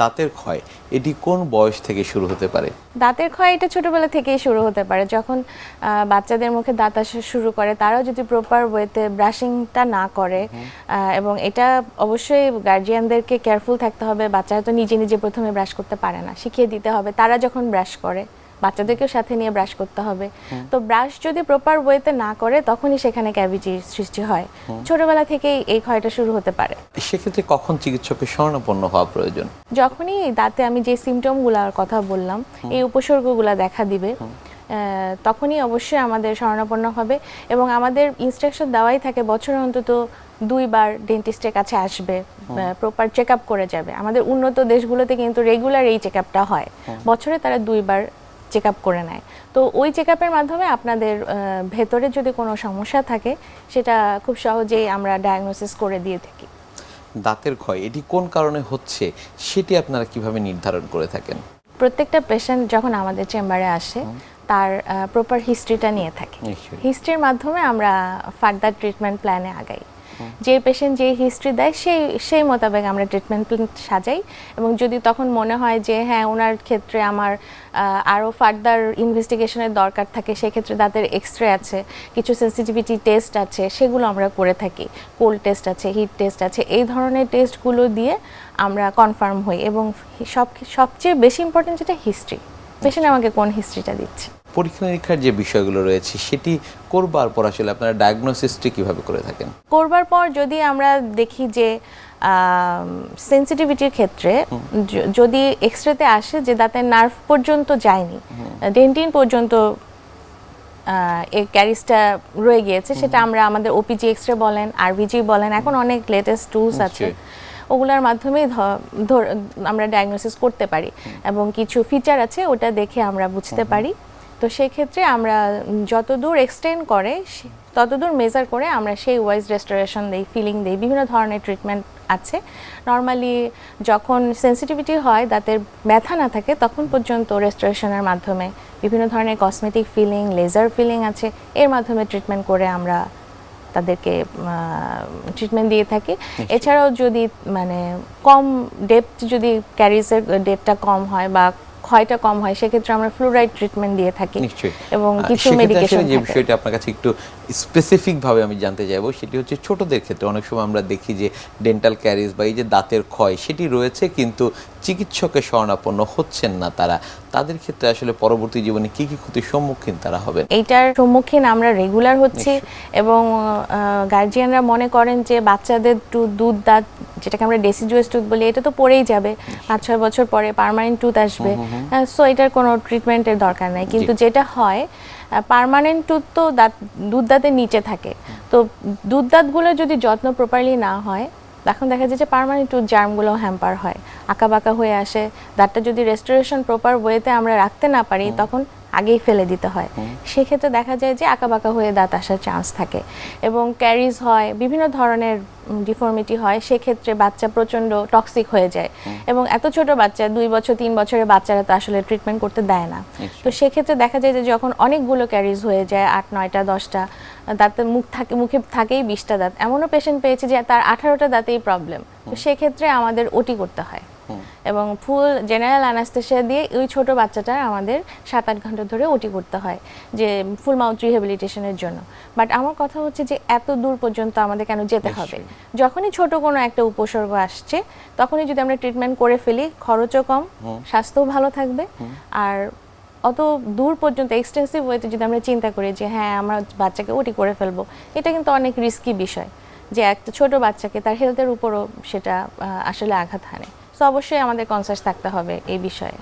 দাঁতের ক্ষয় এটি কোন বয়স থেকে শুরু হতে পারে? দাঁতের ক্ষয় এটা ছোটবেলা থেকেই শুরু হতে পারে। যখন বাচ্চাদের মুখে দাঁত আসা শুরু করে তারাও যদি প্রপার ওয়েতে ব্রাশিংটা না করে এবং এটা অবশ্যই গার্জিয়ানদেরকে কেয়ারফুল থাকতে হবে। বাচ্চারা তো নিজে নিজে প্রথমে ব্রাশ করতে পারে না শিখিয়ে দিতে হবে। তারা যখন ব্রাশ করে বাচ্চাদেরকেও সাথে নিয়ে ব্রাশ করতে হবে। তো ব্রাশ যদি প্রপার ওয়েতে না করে তখনই সেখানে ক্যাভিটির সৃষ্টি হয়। ছোটবেলা থেকেই এই ক্ষয়টা শুরু হতে পারে। সেক্ষেত্রে কখন চিকিৎসকের শরণাপন্ন হওয়া প্রয়োজন? যখনই দাঁতে আমি যে সিমটমগুলোর কথা বললাম এই উপসর্গগুলো দেখা দিবে তখনই অবশ্যই আমাদের শরণাপন্ন হবে এবং আমাদের ইনস্ট্রাকশন দেওয়াই থাকে বছরে অন্তত দুইবার ডেন্টিস্টের কাছে আসবে প্রপার চেক আপ করে যাবে। আমাদের উন্নত দেশগুলোতে কিন্তু রেগুলার এই চেক আপটা হয়। বছরে তারা দুইবার চেক আপ করে নেয়। তো ওই চেক আপের মাধ্যমে আপনাদের ভেতরে যদি কোনো সমস্যা থাকে সেটা খুব সহজেই আমরা ডায়াগনোসিস করে দিয়ে থাকি। দাঁতের ক্ষয় এটি কোন কারণে হচ্ছে সেটি আপনারা কীভাবে নির্ধারণ করে থাকেন? প্রত্যেকটা পেশেন্ট যখন আমাদের চেম্বারে আসে তার প্রপার হিস্ট্রিটা নিয়ে থাকে। হিস্ট্রির মাধ্যমে আমরা ফার্দার ট্রিটমেন্ট প্ল্যানে আগাই। যে পেশেন্ট যে হিস্ট্রি দেয়, সেই সেই মোতাবেক আমরা ট্রিটমেন্ট প্ল্যান সাজাই। এবং যদি তখন মনে হয় যে হ্যাঁ ওনার ক্ষেত্রে আমার আরও ফার্দার ইনভেস্টিগেশনের দরকার থাকে, সেক্ষেত্রে দাঁতের এক্স রে আছে, কিছু সেন্সিটিভিটি টেস্ট আছে, সেগুলো আমরা করে থাকি। কোল্ড টেস্ট আছে হিট টেস্ট আছে, এই ধরনের টেস্টগুলো দিয়ে আমরা কনফার্ম হই। এবং সব সবচেয়ে বেশি ইম্পর্টেন্ট যেটা হিস্ট্রি পেশেন্ট আমাকে কোন হিস্ট্রিটা দিচ্ছে? পরীক্ষা নিরীক্ষার যে বিষয়গুলো রয়েছে সেটি করবার পর আসলে আপনারা ডায়াগনোসিসটি কীভাবে করে থাকেন? করবার পর যদি আমরা দেখি যে সেন্সিটিভিটির ক্ষেত্রে যদি এক্সরেতে আসে যে দাঁতের নার্ভ পর্যন্ত যায়নি ডেন্টিন পর্যন্ত এই ক্যারিসটা রয়ে গিয়েছে সেটা আমরা আমাদের ওপিজি এক্সরে বলেন আরভিজি বলেন এখন অনেক লেটেস্ট টুলস আছে। ওগুলোর মাধ্যমে আমরা ডায়াগনোসিস করতে পারি এবং কিছু ফিচার আছে ওটা দেখে আমরা বুঝতে পারি। তো সেক্ষেত্রে আমরা উম, যতদূর এক্সটেন্ড করে ততদূর মেজার করে আমরা সেই ওয়াইজ রেস্টোরেশন দিই ফিলিং দিই বিভিন্ন ধরনের ট্রিটমেন্ট আছে। নর্মালি যখন সেন্সিটিভিটি হয় দাঁতের ব্যথা না থাকে তখন পর্যন্ত রেস্টোরেশনের মাধ্যমে বিভিন্ন ধরনের কসমেটিক ফিলিং লেজার ফিলিং আছে এর মাধ্যমে ট্রিটমেন্ট করে আমরা তাদেরকে ট্রিটমেন্ট দিয়ে থাকি। এছাড়াও যদি মানে কম ডেপথ যদি ক্যারিজের ডেপটা কম হয় বা ক্ষয়টা কম হয় সেক্ষেত্রে আমরা ফ্লুরাইড ট্রিটমেন্ট দিয়ে থাকি নিশ্চয়ই। এবং কিছু মেডিকেশন যে বিষয়টা আপনার কাছে একটু স্পেসিফিক ভাবে আমি জানতে চাইব সেটি হচ্ছে ছোটদের ক্ষেত্রে। অনেক সময় আমরা দেখি যে ডেন্টাল ক্যারিজ বা এই যে দাঁতের ক্ষয় সেটি রয়েছে কিন্তু চিকিৎসকের শরণাপন্ন হচ্ছেন না তারা। তাদের ক্ষেত্রে আসলে পরবর্তী জীবনে কি কি ক্ষতির সম্মুখীন তারা হবেন? এইটার সম্মুখীন আমরা রেগুলার হচ্ছি এবং গার্জিয়ানরা মনে করেন যে বাচ্চাদের দুধ দাঁত যেটাকে আমরা ডেসিজুয়াস টুথ বলি এটা তো পড়েই যাবে। পাঁচ ছয় বছর পরে পার্মানেন্ট টুথ আসবে। সো এটার কোনো ট্রিটমেন্টের দরকার নাই। কিন্তু যেটা হয় পারমানেন্ট টুথ তো দাঁত দুধ দাঁতের নিচে থাকে। তো দুধ দাঁতগুলো যদি যত্ন প্রপারলি না হয় এখন দেখা যায় যে পার্মানেন্ট টুথ জার্মগুলো হ্যাম্পার হয়। আঁকা বাঁকা হয়ে আসে। দাঁতটা যদি রেস্টোরেশন প্রপার ওয়েতে আমরা রাখতে না পারি তখন আগেই ফেলে দিতে হয়। সেক্ষেত্রে দেখা যায় যে আঁকা বাঁকা হয়ে দাঁত আসার চান্স থাকে। এবং ক্যারিজ হয় বিভিন্ন ধরনের ডিফর্মিটি হয় সেক্ষেত্রে বাচ্চা প্রচণ্ড টক্সিক হয়ে যায়। এবং এত ছোট বাচ্চা দুই বছর তিন বছরের বাচ্চারা তো আসলে ট্রিটমেন্ট করতে দেয় না। তো সেক্ষেত্রে দেখা যায় যে যখন অনেকগুলো ক্যারিজ হয়ে যায় আট নয়টা দশটা দাঁতে মুখ থাকে মুখে থাকেই বিশটা দাঁত। এমনও পেশেন্ট পেয়েছে যে তার আঠারোটা দাঁতেই প্রবলেম তো সেক্ষেত্রে আমাদের ওটি করতে হয়। এবং ফুল জেনারেল অ্যানাস্থেশিয়া দিয়ে ওই ছোট বাচ্চাটার আমাদের সাত আট ঘণ্টা ধরে ওটি করতে হয় যে ফুল মাউথ রিহ্যাবিলিটেশনের জন্য। বাট আমার কথা হচ্ছে যে এত দূর পর্যন্ত আমাদের কেন যেতে হবে? যখনই ছোট কোনো একটা উপসর্গ আসছে তখনই যদি আমরা ট্রিটমেন্ট করে ফেলি খরচও কম স্বাস্থ্যও ভালো থাকবে আর অত দূর পর্যন্ত এক্সটেন্সিভ ওয়েতে যদি আমরা চিন্তা করি যে হ্যাঁ আমরা বাচ্চাকে ওটি করে ফেলব, এটা কিন্তু অনেক রিস্কি বিষয় যে, একটা ছোট বাচ্চাকে তার হেলথের উপরও সেটা আসলে আঘাত হানে। সো অবশ্যই আমাদের কনসাস থাকতে হবে এই বিষয়ে।